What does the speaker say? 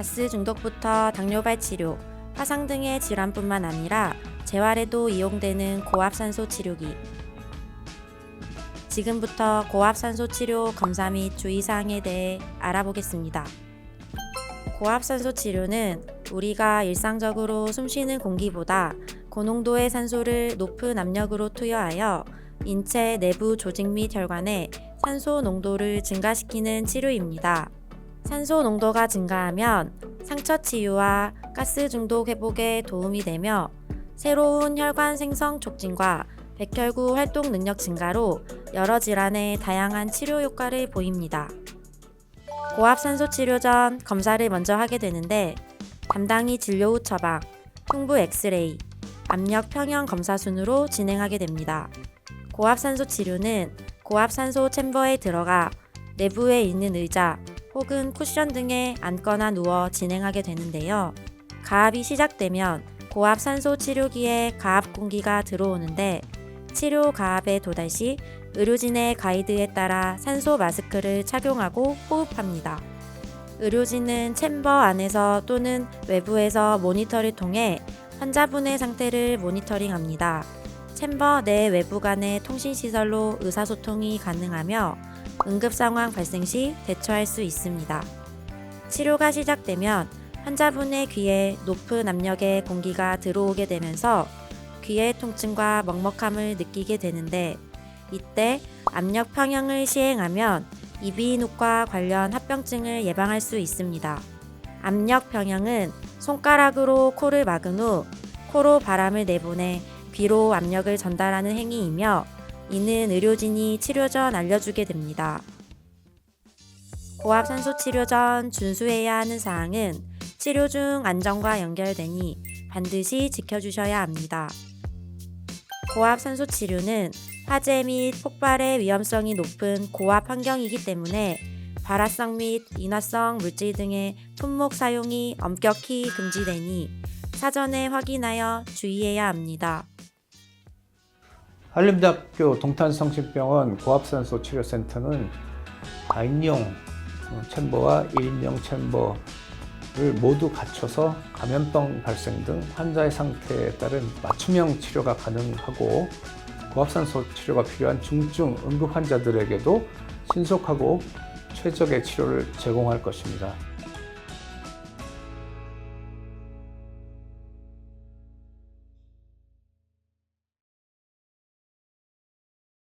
가스 중독부터 당뇨발 치료, 화상 등의 질환뿐만 아니라 재활에도 이용되는 고압산소 치료기. 지금부터 고압산소 치료 검사 및 주의사항에 대해 알아보겠습니다. 고압산소 치료는 우리가 일상적으로 숨쉬는 공기보다 고농도의 산소를 높은 압력으로 투여하여 인체 내부 조직 및 혈관에 산소 농도를 증가시키는 치료입니다. 산소 농도가 증가하면 상처 치유와 가스 중독 회복에 도움이 되며 새로운 혈관 생성 촉진과 백혈구 활동 능력 증가로 여러 질환의 다양한 치료 효과를 보입니다. 고압산소 치료 전 검사를 먼저 하게 되는데 담당이 진료 후 처방, 흉부 엑스레이, 압력 평형 검사 순으로 진행하게 됩니다. 고압산소 치료는 고압산소 챔버에 들어가 내부에 있는 의자 혹은 쿠션 등에 앉거나 누워 진행하게 되는데요. 가압이 시작되면 고압 산소 치료기에 가압 공기가 들어오는데 치료 가압에 도달 시 의료진의 가이드에 따라 산소 마스크를 착용하고 호흡합니다. 의료진은 챔버 안에서 또는 외부에서 모니터를 통해 환자분의 상태를 모니터링합니다. 챔버 내 외부 간의 통신시설로 의사소통이 가능하며 응급 상황 발생 시 대처할 수 있습니다. 치료가 시작되면 환자분의 귀에 높은 압력의 공기가 들어오게 되면서 귀의 통증과 먹먹함을 느끼게 되는데 이때 압력 평형을 시행하면 이비인후과 관련 합병증을 예방할 수 있습니다. 압력 평형은 손가락으로 코를 막은 후 코로 바람을 내보내 귀로 압력을 전달하는 행위이며 이는 의료진이 치료 전 알려주게 됩니다. 고압산소 치료 전 준수해야 하는 사항은 치료 중 안전과 연결되니 반드시 지켜주셔야 합니다. 고압산소 치료는 화재 및 폭발의 위험성이 높은 고압 환경이기 때문에 발화성 및 인화성 물질 등의 품목 사용이 엄격히 금지되니 사전에 확인하여 주의해야 합니다. 한림대학교 동탄성심병원 고압산소 치료센터는 다인용 챔버와 1인용 챔버를 모두 갖춰서 감염병 발생 등 환자의 상태에 따른 맞춤형 치료가 가능하고 고압산소 치료가 필요한 중증 응급 환자들에게도 신속하고 최적의 치료를 제공할 것입니다.